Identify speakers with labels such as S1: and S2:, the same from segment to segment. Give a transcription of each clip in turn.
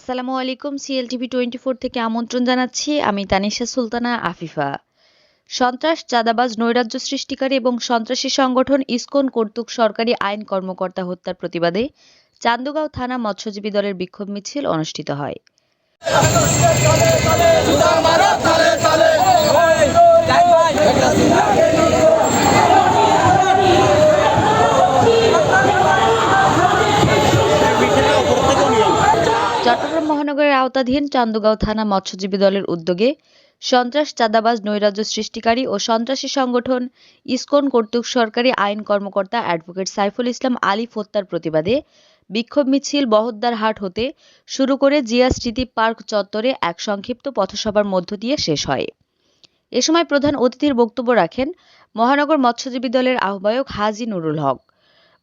S1: আসসালামু আলাইকুম CLTV twenty four থেকে আমন্ত্রণ জানাচ্ছি আমি তানিশা সুলতানা আফিফা সন্ত্রাস চাঁদাবাজ নৈরাজ্য সৃষ্টিকারী এবং সন্ত্রাসী সংগঠন ইসকন কর্তৃক সরকারি আইন কর্মকর্তা হত্যার প্রতিবাদে চান্দুগাঁও থানা মৎস্যজীবী দলের বিক্ষোভ মিছিল অনুষ্ঠিত হয় আওতাধীন চান্দগাঁও থানা মৎস্যজীবী দলের উদ্যোগে সন্ত্রাস, চাঁদাবাজ, নৈরাজ্য সৃষ্টিকারী ও সন্ত্রাসী সংগঠন ইসকন কর্তৃক সরকারি আইন কর্মকর্তা অ্যাডভোকেট সাইফুল ইসলাম আলিফ হত্যার প্রতিবাদে বিক্ষোভ মিছিল বহদ্দার হাট হতে শুরু করে জিয়া স্মৃতি পার্ক চত্বরে এক সংক্ষিপ্ত পথসভার মধ্য দিয়ে শেষ হয়। এ সময় প্রধান অতিথির বক্তব্য রাখেন মহানগর মৎস্যজীবী দলের আহ্বায়ক হাজি নুরুল হক।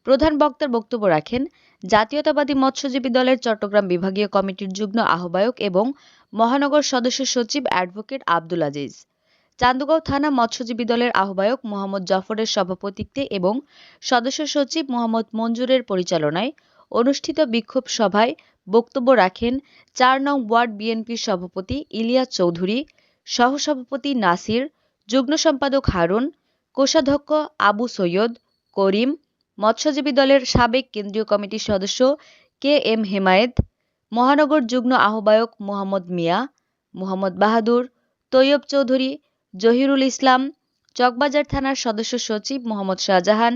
S1: প্রধান বক্তার বক্তব্য রাখেন জাতীয়তাবাদী মৎস্যজীবী দলের চট্টগ্রাম বিভাগীয় কমিটির যুগ্ম আহ্বায়ক এবং মহানগর সদস্য সচিব অ্যাডভোকেট আব্দুল আজিজ। চান্দগাঁও থানা মৎস্যজীবী দলের আহ্বায়ক মোহাম্মদ জাফরের সভাপতিত্বে এবং সদস্য সচিব মোহাম্মদ মঞ্জুরের পরিচালনায় অনুষ্ঠিত বিক্ষোভ সভায় বক্তব্য রাখেন চার নং ওয়ার্ড বিএনপির সভাপতি ইলিয়াস চৌধুরী, সহসভাপতি নাসির, যুগ্ম সম্পাদক হারুন, কোষাধ্যক্ষ আবু সৈয়দ, করিম মৎস্যজীবী দলের সাবেক কেন্দ্রীয় কমিটির সদস্য কে এম হেমায়েত, মহানগর যুগ্ম আহ্বায়ক মোহাম্মদ মিয়া, মোহাম্মদ বাহাদুর, তৈয়ব চৌধুরী, জহিরুল ইসলাম, চকবাজার থানার সদস্য সচিব মোহাম্মদ শাহজাহান,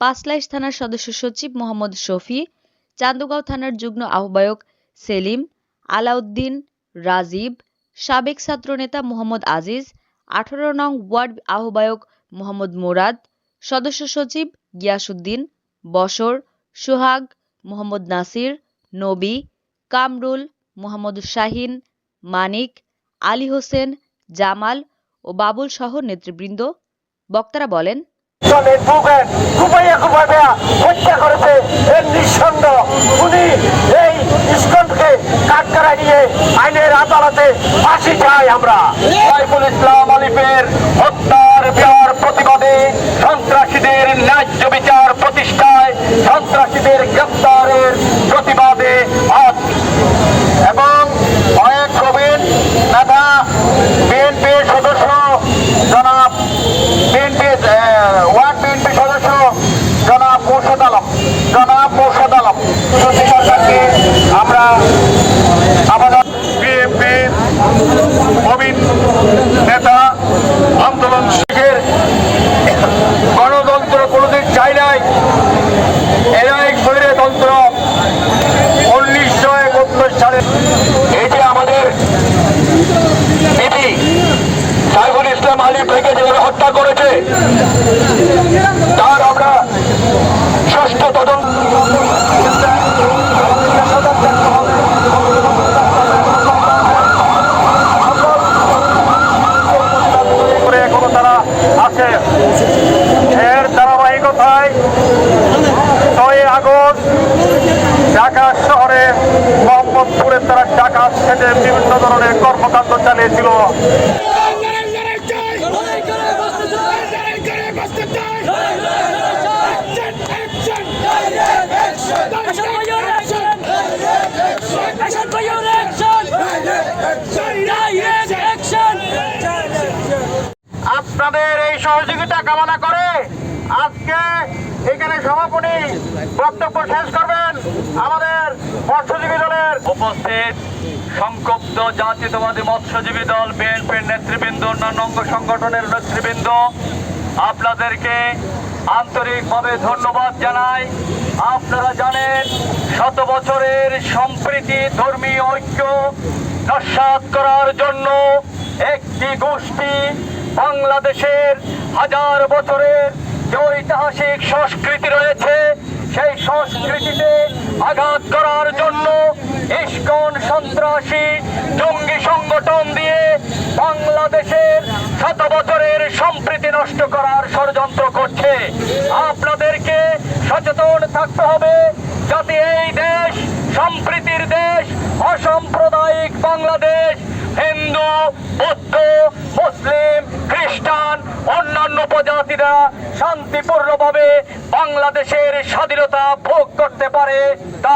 S1: পাঁচলাইশ থানার সদস্য সচিব মোহাম্মদ শফি, চান্দগাঁও থানার যুগ্ম আহ্বায়ক সেলিম, আলাউদ্দিন, রাজীব, সাবেক ছাত্রনেতা মোহাম্মদ আজিজ, আঠারো নং ওয়ার্ড আহ্বায়ক মোহাম্মদ মোরাদ, সদস্য সচিব গিয়াসউদ্দিন বশর সোহাগ মোহাম্মদ নাসির নবী কামরুল মোহাম্মদ শাহিন মানিক আলী হোসেন জামাল ও বাবুল সহ নেতৃবৃন্দ। বক্তারা বলেন
S2: চলে বুকের কুপাইয়া কুপাইয়া হত্যা করেছে এর নিঃসন্দ উনি এই ইস্কনকে কাঠকারা নিয়ে আইনের আদালতে ফাঁসি চাই আমরা। সাইফুল ইসলাম আলিফের হত্যার বিচার প্রতিবাদে সন্ত্রাসীদের ন্যায্য প্রতিষ্ঠায় সন্ত্রাসীদের গ্রেপ্তারের প্রতিবাদে আজ এবং অনেক প্রবীণ নেতা বিএনপির সদস্য জনাব বিএনপি ওয়ার্ড বিএনপি সদস্য জনাব মৌসুদ আলম জনাব মৌসুদ আলম সত্যি সরকারকে আমরা আমাদের বিএনপি প্রবীণ নেতা আন্দোলন শিখের গণতন্ত্র কোনোদিন চাই নাই এরা এক স্বৈরতন্ত্র উনিশশো একাত্তর সালে এই যে আমাদের দিদি সাইফুল ইসলাম আলী থেকে যেভাবে হত্যা করেছে তার আমরা ষষ্ঠ তদন্ত এখনও তারা আছে। এর ধারাবাহিকতায় আগস্ট ঢাকা শহরে মোহাম্মদপুরের তারা ঢাকা থেকে বিভিন্ন ধরনের কর্মকাণ্ড চালিয়েছিল। এই সহযোগিতা কামনা করে আজকে এখানে সভাপতি বক্তব্য শেষ করবেন আমাদের মৎস্যজীবী দলের
S3: উপস্থিত সংক্ষুব্ধ জাতীয়তাবাদী মৎস্যজীবী দল, বিএনপির নেতৃবৃন্দ, অন্যান্য অঙ্গ সংগঠনের নেতৃবৃন্দ, আপনাদেরকে আন্তরিকভাবে ধন্যবাদ জানাই। আপনারা জানেন, শত বছরের সম্প্রীতি, ধর্মীয় ঐক্য নস্বাত করার জন্য একটি গোষ্ঠী বাংলাদেশের হাজার বছরের যে ঐতিহাসিক সংস্কৃতি রয়েছে, সেই সংস্কৃতিতে আঘাত করার জন্য ইস্কন সন্ত্রাসী জঙ্গি সংগঠন দিয়ে বাংলাদেশের শত বছরের সম্প্রীতি নষ্ট করার ষড়যন্ত্র করছে। আপনাদেরকে সচেতন থাকতে হবে যাতে এই দেশ, সম্প্রীতির দেশ, অসাম্প্রদায়িক বাংলাদেশ, হিন্দু, বৌদ্ধ, মুসলিম উপজাতিরা শান্তিপূর্ণভাবে বাংলাদেশের স্বাধীনতা ভোগ করতে পারে তা